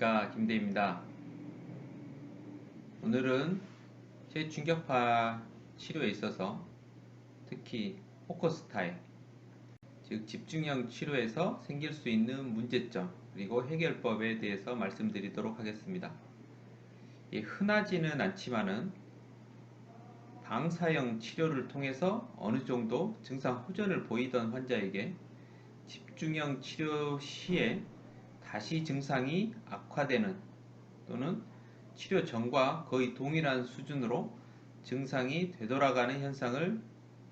안녕하십니까 김대입니다. 오늘은 최중격파 치료에 있어서 특히 포커스 타입 즉 집중형 치료에서 생길 수 있는 문제점 그리고 해결법에 대해서 말씀드리도록 하겠습니다. 예, 흔하지는 않지만은 방사형 치료를 통해서 어느 정도 증상 호전을 보이던 환자에게 집중형 치료 시에 다시 증상이 악화되는 또는 치료 전과 거의 동일한 수준으로 증상이 되돌아가는 현상을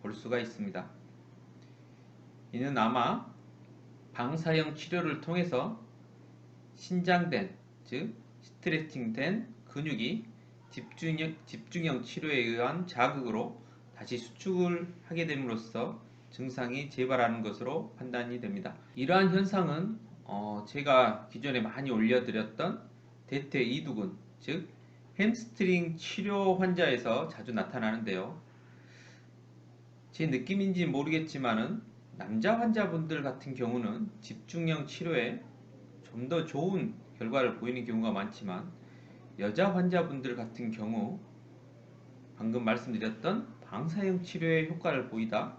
볼 수가 있습니다. 이는 아마 방사형 치료를 통해서 신장된 즉 스트레칭된 근육이 집중형, 집중형 치료에 의한 자극으로 다시 수축을 하게 됨으로써 증상이 재발하는 것으로 판단이 됩니다. 이러한 현상은 어, 제가 기존에 많이 올려드렸던 대퇴 이두근, 즉 햄스트링 치료 환자에서 자주 나타나는데요. 제 느낌인지 모르겠지만은 남자 환자분들 같은 경우는 집중형 치료에 좀 더 좋은 결과를 보이는 경우가 많지만 여자 환자분들 같은 경우 방금 말씀드렸던 방사형 치료의 효과를 보이다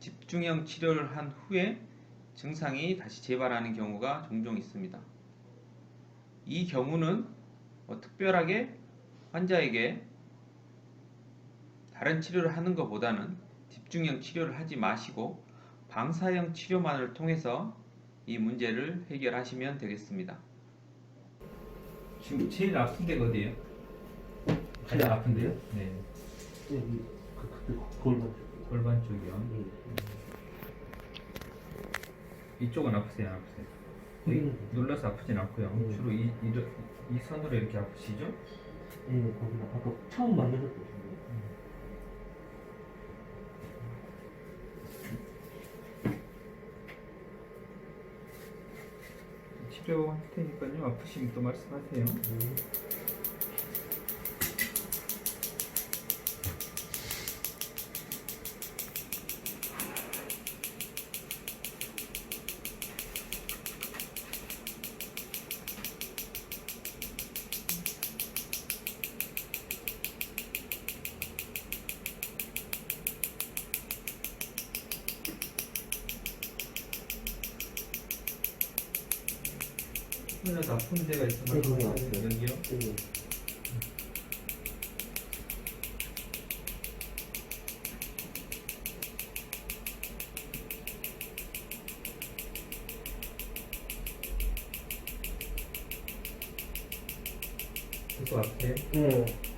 집중형 치료를 한 후에 증상이 다시 재발하는 경우가 종종 있습니다. 이 경우는 뭐 특별하게 환자에게 다른 치료를 하는 것보다는 집중형 치료를 하지 마시고 방사형 치료만을 통해서 이 문제를 해결하시면 되겠습니다. 지금 제일 아픈 데가 어디예요? 가장 아픈데요? 네. 여기 그 그때 골반 골반 쪽이요. 네. 이쪽은 아프세요, 안 아프세요? 여기는 눌러서 아프진 않고요. 네. 주로 이, 이, 이 선으로 이렇게 아프시죠? 예 거기가 아까 처음 만나셨던 데 치료할 테니까요. 아프시면 또 말씀하세요. 네. 하나도 아픈 데가 있으면 아프세요. 아프세요. 여기요? 여기는요? 거기가 아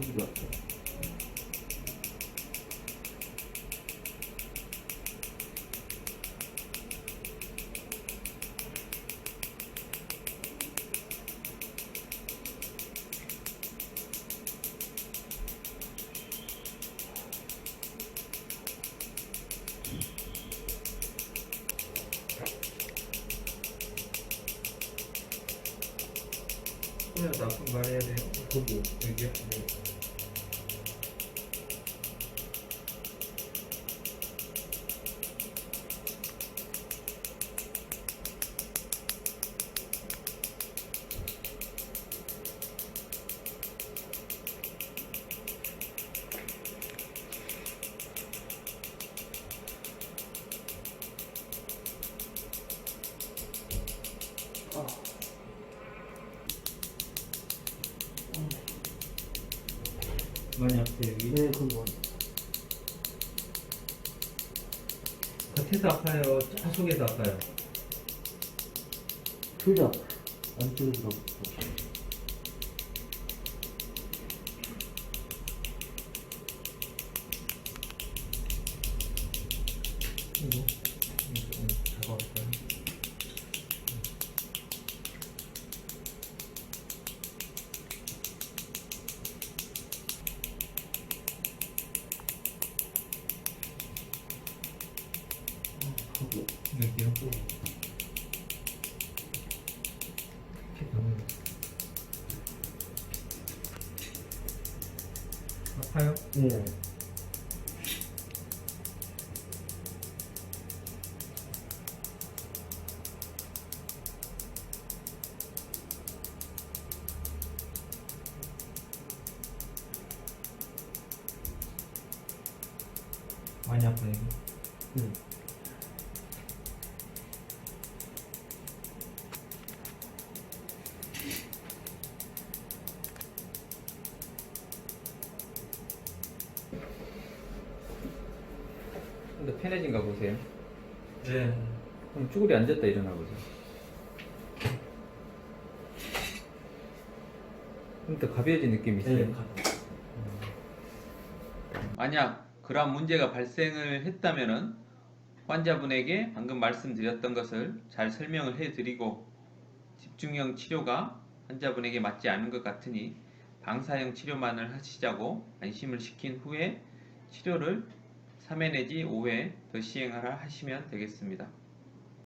파요. 하나도 아픈 거 말해야 돼요. 거기 여 많이 아프세요, 여기? 네 거기 뭐 겉에서 아파요? 저 속에서 아파요? 둘 다 안쪽에서 아프고 갈게요. 아파요? 예. 많이 아파요. 응. 근데 편해진가 보세요. 네. 그럼 쭈그리 앉았다 일어나 보세요. 좀 더 가벼워진 느낌이 있어요. 네. 만약 그러한 문제가 발생을 했다면은 환자분에게 방금 말씀드렸던 것을 잘 설명을 해드리고 집중형 치료가 환자분에게 맞지 않은 것 같으니 방사형 치료만을 하시자고 안심을 시킨 후에 치료를 3회 내지 5회 더 시행하라 하시면 되겠습니다.